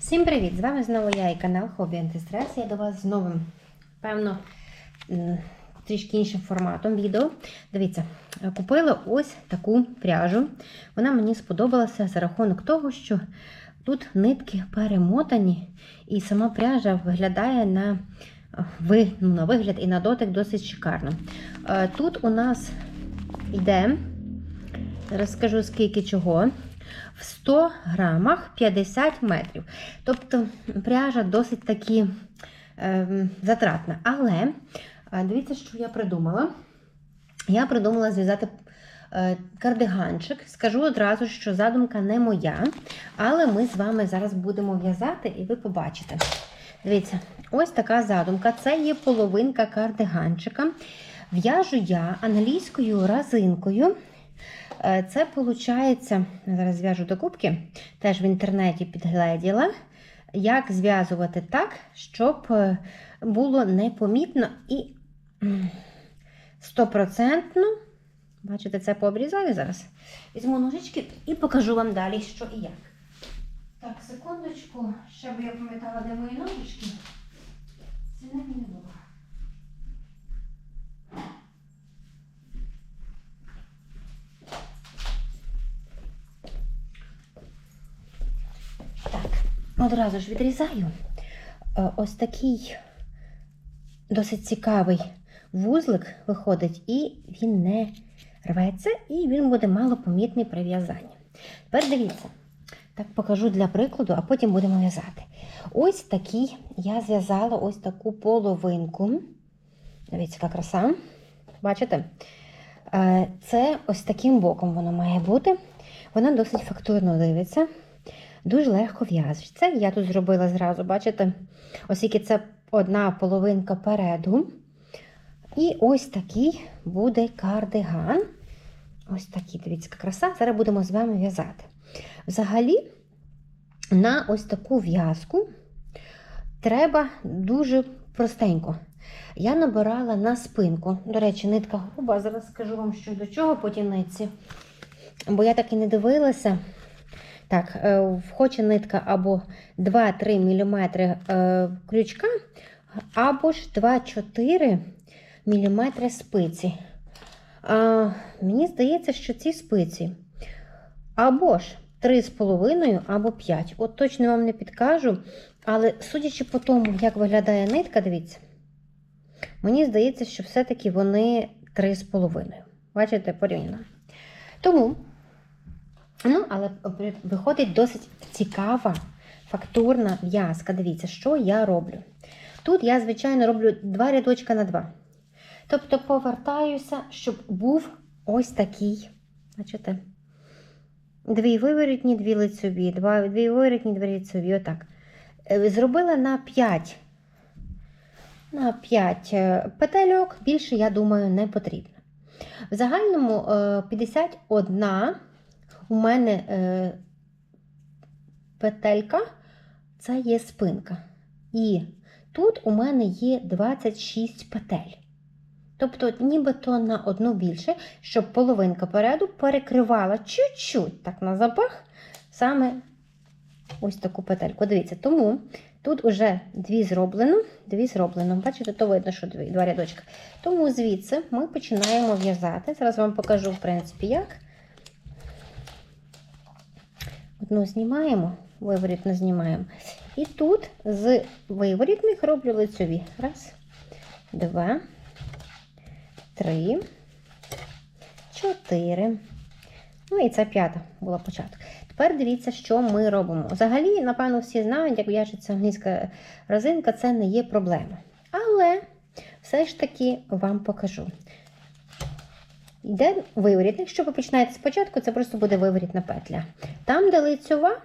Всім привіт! З вами знову я і канал Хобі Антистрес. Я до вас з новим, певно, трішки іншим форматом відео. Дивіться, е, купила ось таку пряжу. Вона мені сподобалася за рахунок того, що тут нитки перемотані, і сама пряжа виглядає на, е, ви- ну, на вигляд і на дотик досить шикарно. Е, Тут у нас йде, зараз скажу скільки чого. В 100 грамах 50 метрів. Тобто пряжа досить таки ем, затратна. Але е, дивіться, що я придумала. Я придумала зв'язати е, кардиганчик. Скажу одразу, що задумка не моя, але ми з вами зараз будемо в'язати, і ви побачите. Дивіться, ось така задумка. Це є половинка кардиганчика. В'яжу я англійською разинкою. Е, Це виходить, зараз зв'яжу до кубки, теж в інтернеті підгледіла, як зв'язувати так, щоб е, було непомітно і стопроцентно. Бачите, це пообрізаю зараз. Візьму ножички і покажу вам далі, що і як. Так, секундочку, щоб я пам'ятала, де мої ножички. Це не було. Одразу ж відрізаю. Е, Ось такий досить цікавий вузлик виходить, і він не рветься, і він буде малопомітний при в'язанні. Тепер дивіться, так покажу для прикладу, а потім будемо в'язати. Ось такий я зв'язала ось таку половинку. Дивіться, яка краса. Бачите? Е, Це ось таким боком воно має бути. Вона досить фактурно дивиться. Дуже легко в'яжеться. Я тут зробила зразу, бачите, оскільки це одна половинка переду. І ось такий буде кардиган. Ось такий, дивіться, краса. Зараз будемо з вами в'язати. Взагалі, на ось таку в'язку треба дуже простенько. Я набирала на спинку. До речі, нитка груба. Зараз скажу вам, що до чого по нитці. Бо я так і не дивилася. Так, е, хоче нитка або 2-3 мм е, крючка, або ж 2-4 мм спиці. А, мені здається, що ці спиці або ж 3,5, або 5. От точно вам не підкажу. Але судячи по тому, як виглядає нитка, дивіться, мені здається, що все-таки вони 3,5. Бачите, порівняно. Тому. Ну, але виходить досить цікава фактурна в'язка. Дивіться, що я роблю. Тут я, звичайно, роблю два рядочка на два. Тобто повертаюся, щоб був ось такий. Бачите? Дві виворітні, дві лицьові, два, дві виворітні, дві лицьові. Отак. Е, Зробила на 5. На 5 петельок, більше, я думаю, не потрібно. В загальному е, 51 у мене е, петелька, це є спинка. І тут у мене є 26 петель. Тобто, нібито на одну більше, щоб половинка переду перекривала чуть-чуть так на запах саме ось таку петельку. Дивіться, тому тут уже дві зроблено, дві зроблено. Бачите, то видно, що дві, два рядочка. Тому звідси ми починаємо в'язати. Зараз вам покажу, в принципі, як. Одну знімаємо, виворітно знімаємо. І тут з виворітних роблю лицьові. Раз, два, три, чотири. Ну і це п'ята була початок. Тепер дивіться, що ми робимо. Взагалі, напевно, всі знають, як в'яжеться англійська розинка, це не є проблема. Але все ж таки вам покажу. Йде виворітник. Якщо ви починаєте спочатку, це просто буде виворітна петля. Там, де лицьова,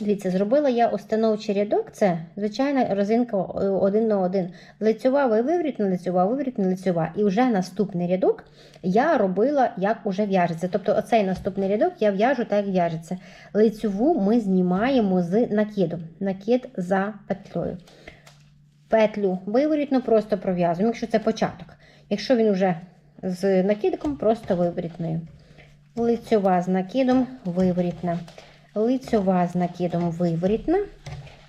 дивіться, зробила я установчий рядок, це звичайна розинка один на один. Лицьова, виворітна, лицьова, виворітна, лицьова. І вже наступний рядок я робила, як уже в'яжеться. Тобто, оцей наступний рядок я в'яжу так, як в'яжеться. Лицьову ми знімаємо з накидом. Накид за петлею. Петлю виворітно просто пров'язуємо, якщо це початок. Якщо він вже з накидком, просто виворітною. Лицьова з накидом виворітна. Лицьова з накидом виворітна.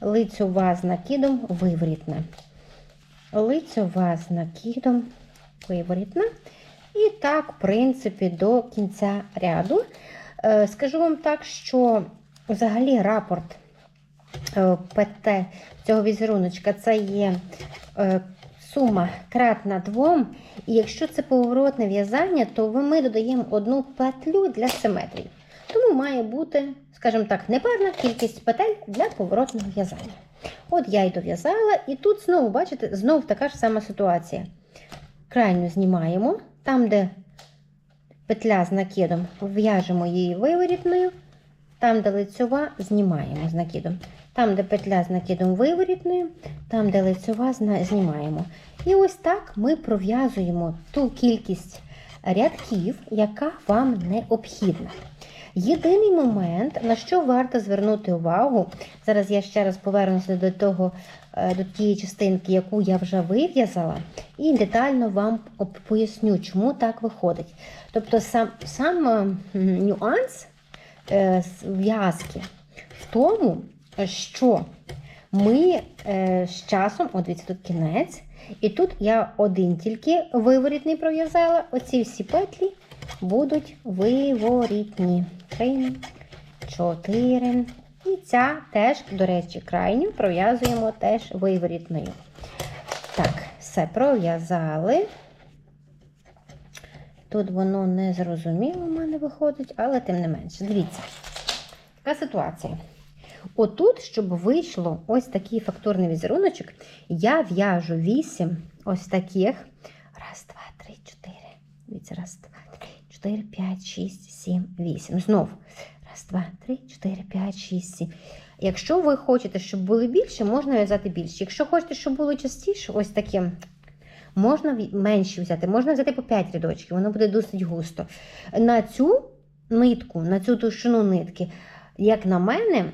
лицьова з накидом виворітна. Лицьова з накидом виворітна. І так, в принципі, до кінця ряду. Е, Скажу вам так, що взагалі рапорт е, ПТ цього візеруночка це є е, сума кратна 2. І якщо це поворотне в'язання, то ми додаємо одну петлю для симетрії. Тому має бути, скажімо так, непарна кількість петель для поворотного в'язання. От я й дов'язала, і тут знову, бачите, знову така ж сама ситуація. Крайню знімаємо, там, де петля з накидом, в'яжемо її виворітною, там, де лицьова, знімаємо з накидом. Там, де петля з накидом виворітною, там, де лицьова, знімаємо. І ось так ми пров'язуємо ту кількість рядків, яка вам необхідна. Єдиний момент, на що варто звернути увагу, зараз я ще раз повернуся до того, е, до тієї частинки, яку я вже вив'язала, і детально вам поясню, чому так виходить. Тобто сам, сам е, нюанс е, з в'язки в тому, що ми е, з часом, от дивіться, тут кінець, і тут я один тільки виворітний пров'язала. Оці всі петлі будуть виворітні. Три, чотири. І ця теж, до речі, крайню пров'язуємо теж виворітною. Так, все пров'язали. Тут воно не зрозуміло в мене виходить, але тим не менше. Дивіться, така ситуація. Отут, щоб вийшло ось такий фактурний візеруночок, я в'яжу 8 ось таких. Раз, два, три, чотири. Дивіться, раз, два, три, чотири, п'ять, шість, сім, вісім. Знову. Раз, два, три, чотири, п'ять, шість, сім. Якщо ви хочете, щоб були більше, можна в'язати більше. Якщо хочете, щоб було частіше, ось таке, можна менші взяти, можна взяти по 5 рядочків, воно буде досить густо. На цю нитку, на цю товщину нитки, як на мене,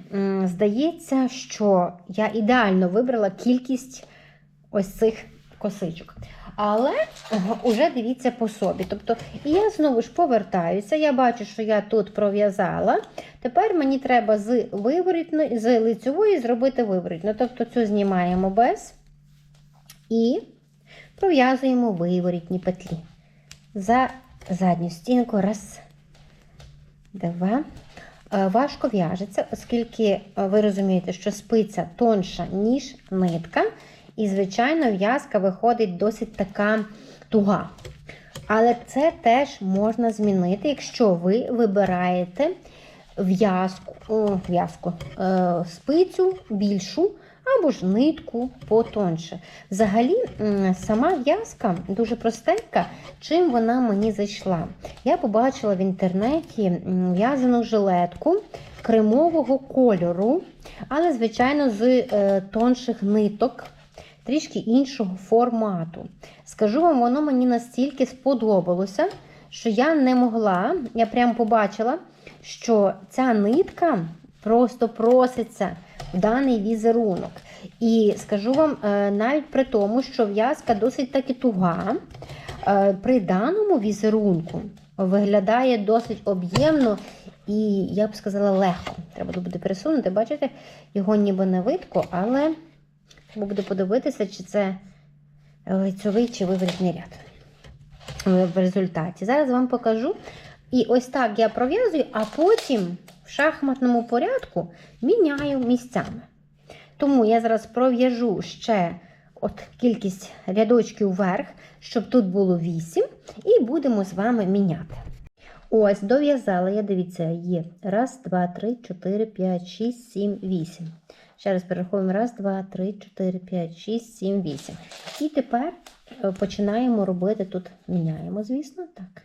здається, що я ідеально вибрала кількість ось цих косичок. Але вже дивіться по собі. Тобто, я знову ж повертаюся. Я бачу, що я тут пров'язала. Тепер мені треба з виворітної, з лицьової зробити виворітну. Тобто цю знімаємо без і пров'язуємо виворітні петлі. За задню стінку. Раз, два. Е, Важко в'яжеться, оскільки е, ви розумієте, що спиця тонша, ніж нитка. І, звичайно, в'язка виходить досить така туга. Але це теж можна змінити, якщо ви вибираєте в'язку, е, спицю більшу або ж нитку потонше. Взагалі, сама в'язка дуже простенька, чим вона мені зайшла. Я побачила в інтернеті в'язану жилетку кремового кольору, але, звичайно, з е, тонших ниток трішки іншого формату. Скажу вам, воно мені настільки сподобалося, що я не могла, я прям побачила, що ця нитка просто проситься в даний візерунок. І скажу вам, е, навіть при тому, що в'язка досить таки туга, е, при даному візерунку виглядає досить об'ємно і, я б сказала, легко. Треба буде пересунути. Бачите, його ніби не видко, але треба буде подивитися, чи це лицьовий чи виворітний ряд в результаті. Зараз вам покажу. І ось так я пров'язую, а потім в шахматному порядку міняю місцями. Тому я зараз пров'яжу ще от кількість рядочків вверх, щоб тут було 8, і будемо з вами міняти. Ось, дов'язала я, дивіться, є. Раз, два, три, чотири, п'ять, шість, сім, вісім. Ще раз перераховуємо. Раз, два, три, чотири, п'ять, шість, сім, вісім. І тепер е, починаємо робити тут, міняємо, звісно, так.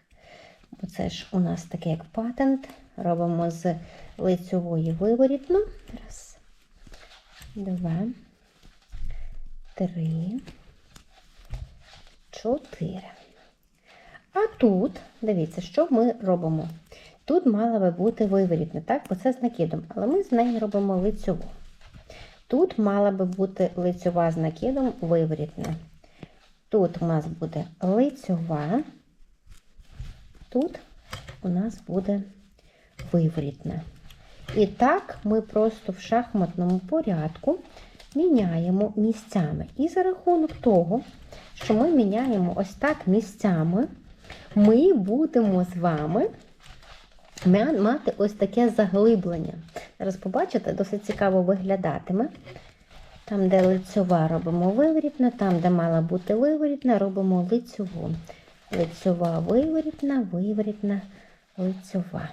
Бо це ж у нас таке як патент. Робимо з лицьової виворітну. Раз, два, три, чотири. А тут, дивіться, що ми робимо? Тут мала би бути виворітна, так? Бо це з накидом, але ми з неї робимо лицьову. Тут мала би бути лицьова з накидом виворітна. Тут у нас буде лицьова, тут у нас буде виворітна. І так ми просто в шахматному порядку міняємо місцями. І за рахунок того, що ми міняємо ось так місцями, ми будемо з вами мати ось таке заглиблення. Зараз побачите, досить цікаво виглядатиме. Там, де лицьова, робимо виворітна, там, де мала бути виворітна, робимо лицьову. Лицьова виворітна, виворітна, лицьова.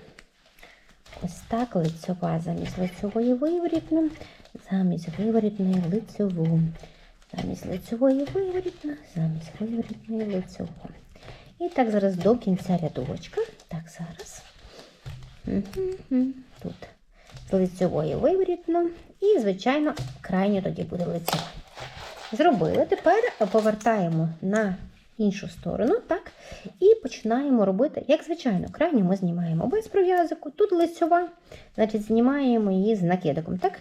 Ось так лицьова замість лицьової виворітна, замість виворітної лицьову. Замість лицьової виворітна, замість виворітної лицьову. І так зараз до кінця рядочка. Так, зараз. Тут з лицьової виворітно. І, звичайно, крайньо тоді буде лицьова. Зробили. Тепер повертаємо на іншу сторону, так? І починаємо робити, як звичайно, крайню ми знімаємо без пров'язку. Тут лицьова, значить, знімаємо її з накидиком. Так?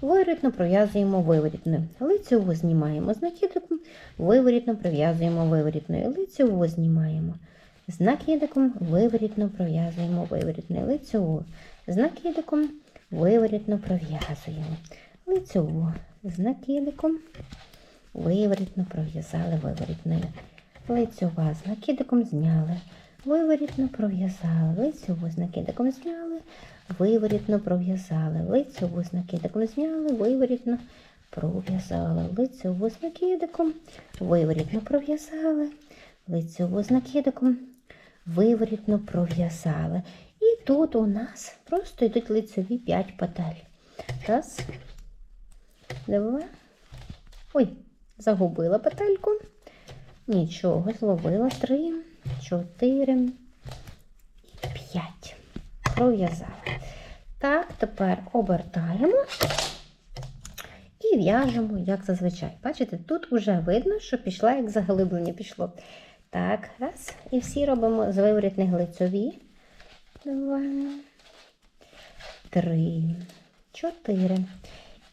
Виворітно пров'язуємо виворітною. Лицьову знімаємо з накидиком, виворітно пров'язуємо виворітною. Лицьову знімаємо з накидиком, виворітно пров'язуємо виворітною. Лицьову з накидиком, виворітно пров'язуємо. Лицьову з накидиком, виворітно пров'язали виворітною. Лицьова з накидиком зняли, виворітно пров'язали, лицьову з накидиком зняли, виворітно пров'язали, лицьову з накидиком зняли, виворітно пров'язали, лицьову з накидиком, виворітно пров'язали, лицьову з накидиком, виворітно пров'язали. І тут у нас просто йдуть лицьові 5 петель. Раз, два. Ой, загубила петельку. Нічого, зловила три, чотири і п'ять. Пров'язала. Так, тепер обертаємо і в'яжемо, як зазвичай. Бачите, тут вже видно, що пішла, як заглиблення пішло. Так, раз. І всі робимо з виворітних лицьові. Два, три, чотири.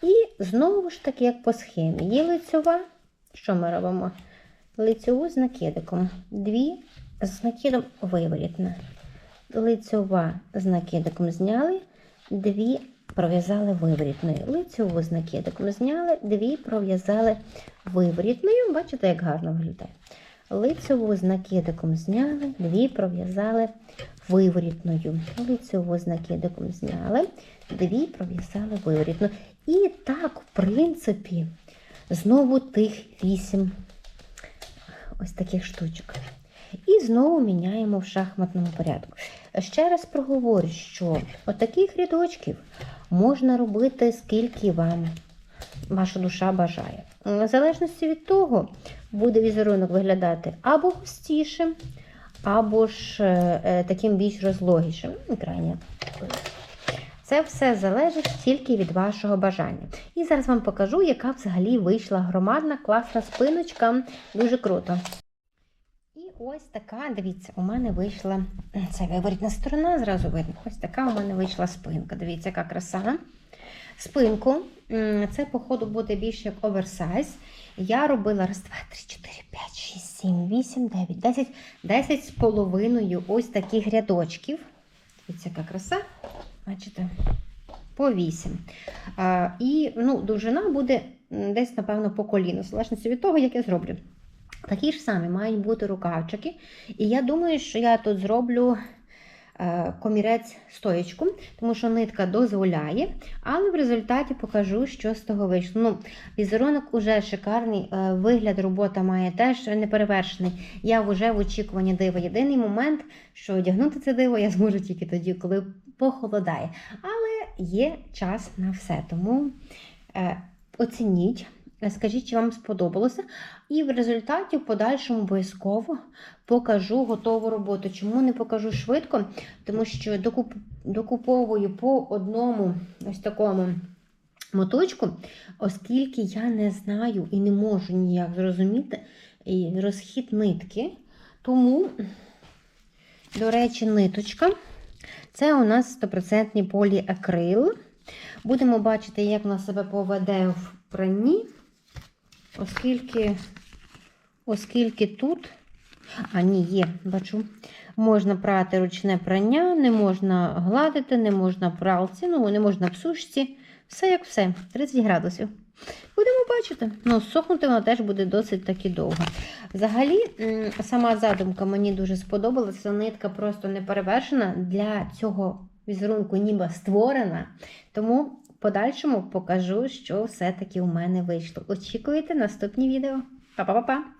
І знову ж таки, як по схемі. Є лицьова. Що ми робимо? Лицьову з накидиком, дві з накидом виворітна. Лицьова з накидиком зняли, дві пров'язали виворітною. Лицьову з накидиком зняли, дві пров'язали виворітною. Бачите, як гарно виглядає. Лицьову з накидиком зняли, дві пров'язали виворітною. Лицьову з накидиком зняли, дві пров'язали виворітною. І так, в принципі, знову тих вісім ось таких штучок. І знову міняємо в шахматному порядку. Ще раз проговорю, що отаких рядочків можна робити, скільки вам ваша душа бажає. В залежності від того, буде візерунок виглядати або густішим, або ж е, таким більш розлогішим. Крайне. Це все залежить тільки від вашого бажання. І зараз вам покажу, яка взагалі вийшла громадна, класна спиночка. Дуже круто. І ось така, дивіться, у мене вийшла це виворітна сторона, зразу видно. Ось така у мене вийшла спинка. Дивіться, яка краса. Спинку. Це, походу, буде більше як оверсайз. Я робила раз, два, три, чотири, п'ять, шість, сім, вісім, дев'ять, десять, десять з половиною ось таких рядочків. Дивіться, яка краса. Бачите? По 8. А, і ну, довжина буде десь, напевно, по коліну, в залежності від того, як я зроблю. Такі ж самі мають бути рукавчики. І я думаю, що я тут зроблю е, комірець стоєчку, тому що нитка дозволяє, але в результаті покажу, що з того вийшло. Ну, візерунок уже шикарний, е, вигляд робота має теж неперевершений. Я вже в очікуванні дива. Єдиний момент, що одягнути це диво я зможу тільки тоді, коли похолодає. Але є час на все. Тому е, оцініть. Скажіть, чи вам сподобалося, і в результаті в подальшому обов'язково покажу готову роботу. Чому не покажу швидко? Тому що докуп... докуповую по одному ось такому моточку, оскільки я не знаю і не можу ніяк зрозуміти і розхід нитки. Тому, до речі, ниточка. Це у нас 100% поліакрил. Будемо бачити, як вона себе поведе в пранні, оскільки, оскільки тут А, ні, є, бачу. Можна прати ручне прання, не можна гладити, не можна пралці, ну, не можна в сушці. Все як все, 30 градусів. Будемо бачити. Ну, сохнути воно теж буде досить таки довго. Взагалі, сама задумка мені дуже сподобалася. Нитка просто не перевершена. Для цього візерунку ніби створена. Тому в подальшому покажу, що все-таки у мене вийшло. Очікуйте наступні відео. Па-па-па-па!